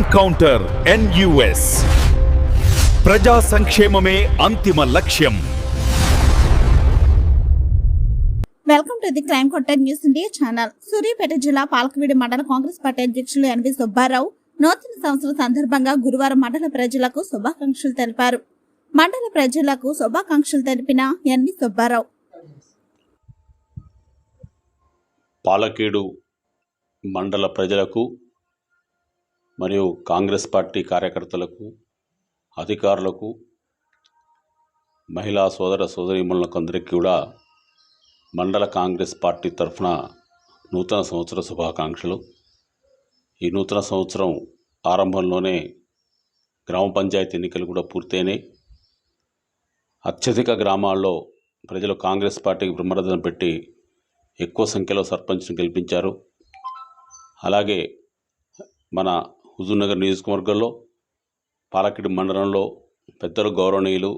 Encounter NUS. ప్రజా సంక్షేమమే అంతిమ లక్ష్యం. వెల్కమ్ టు ది క్రైమ్ కొట్టెడ్ న్యూస్ ఇండియా ఛానల్. సూర్యాపేట జిల్లా పాలకవీడి మండల కాంగ్రెస్ పార్టీ అధ్యక్షులు ఎన్వి సుబ్బారావు నూతన సంవత్సరం సందర్భంగా గురువారం మండల ప్రజలకు శుభాకాంక్షలు తెలిపారు. మండల ప్రజలకు శుభాకాంక్షలు తెలిపిన ఎన్వి సుబ్బారావు. పాలకేడు మండల ప్రజలకు మరియు కాంగ్రెస్ పార్టీ కార్యకర్తలకు అధికారులకు మహిళా సోదర సోదరీమణులకు అందరికీ కూడా మండల కాంగ్రెస్ పార్టీ తరఫున నూతన సంవత్సర శుభాకాంక్షలు. ఈ నూతన సంవత్సరం ఆరంభంలోనే గ్రామ పంచాయతీ ఎన్నికలు కూడా పూర్తయినాయి. అత్యధిక గ్రామాల్లో ప్రజలు కాంగ్రెస్ పార్టీకి బ్రహ్మరథం పెట్టి ఎక్కువ సంఖ్యలో సర్పంచ్ను గెలిపించారు. అలాగే మన హుజూర్నగర్ నియోజకవర్గంలో పాలకిడి మండలంలో పెద్దలు గౌరవనీయులు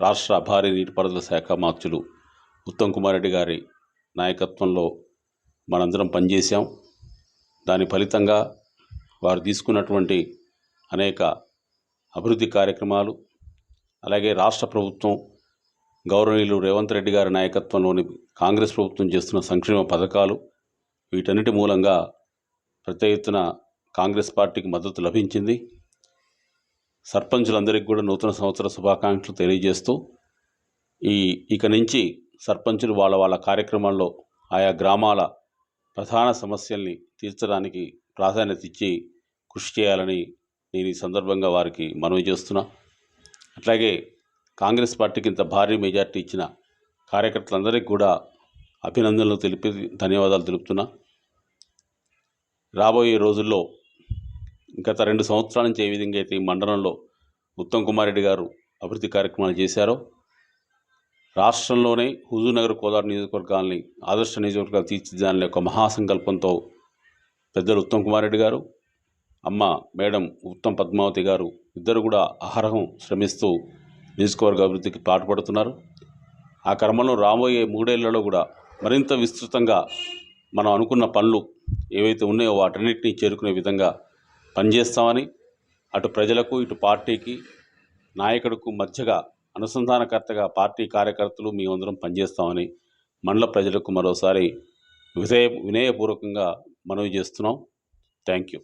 రాష్ట్ర భారీ నీటిపారుదల శాఖ మార్చులు ఉత్తమ్ కుమార్ రెడ్డి గారి నాయకత్వంలో మనందరం పనిచేశాం. దాని ఫలితంగా వారు తీసుకున్నటువంటి అనేక అభివృద్ధి కార్యక్రమాలు అలాగే రాష్ట్ర ప్రభుత్వం గౌరవనీయులు రేవంత్ రెడ్డి గారి నాయకత్వంలోని కాంగ్రెస్ ప్రభుత్వం చేస్తున్న సంక్షేమ పథకాలు వీటన్నిటి మూలంగా పెద్ద ఎత్తున కాంగ్రెస్ పార్టీకి మద్దతు లభించింది. సర్పంచులందరికీ కూడా నూతన సంవత్సర శుభాకాంక్షలు తెలియజేస్తూ ఈ ఇక నుంచి సర్పంచులు వాళ్ళ వాళ్ళ కార్యక్రమాల్లో ఆయా గ్రామాల ప్రధాన సమస్యల్ని తీర్చడానికి ప్రాధాన్యత ఇచ్చి కృషి చేయాలని నేను ఈ సందర్భంగా వారికి మనవి చేస్తున్నా. అట్లాగే కాంగ్రెస్ పార్టీకి ఇంత భారీ మెజార్టీ ఇచ్చిన కార్యకర్తలందరికీ కూడా అభినందనలు తెలిపి ధన్యవాదాలు తెలుపుతున్నా. రాబోయే రోజుల్లో గత రెండు సంవత్సరాల నుంచి ఏ విధంగా అయితే ఈ మండలంలో ఉత్తమ్ కుమార్ రెడ్డి గారు అభివృద్ధి కార్యక్రమాలు చేశారో రాష్ట్రంలోనే హుజూర్నగర్ కోదాడ నియోజకవర్గాల్ని ఆదర్శ నియోజకవర్గాలు తీర్చిదిద్దాలనే ఒక మహాసంకల్పంతో పెద్దలు ఉత్తమ్ కుమార్ రెడ్డి గారు అమ్మ మేడం ఉత్తమ్ పద్మావతి గారు ఇద్దరు కూడా అహరహం శ్రమిస్తూ నియోజకవర్గ అభివృద్ధికి పాటుపడుతున్నారు. ఆ క్రమంలో రాబోయే మూడేళ్ళలో కూడా మరింత విస్తృతంగా మనం అనుకున్న పనులు ఏవైతే ఉన్నాయో వాటన్నిటినీ చేరుకునే విధంగా పనిచేస్తామని అటు ప్రజలకు ఇటు పార్టీకి నాయకుడికి మధ్యగా అనుసంధానకర్తగా పార్టీ కార్యకర్తలు మేమందరం పనిచేస్తామని మండల ప్రజలకు మరోసారి విధేయ వినయపూర్వకంగా మనవి చేస్తున్నాం. Thank you.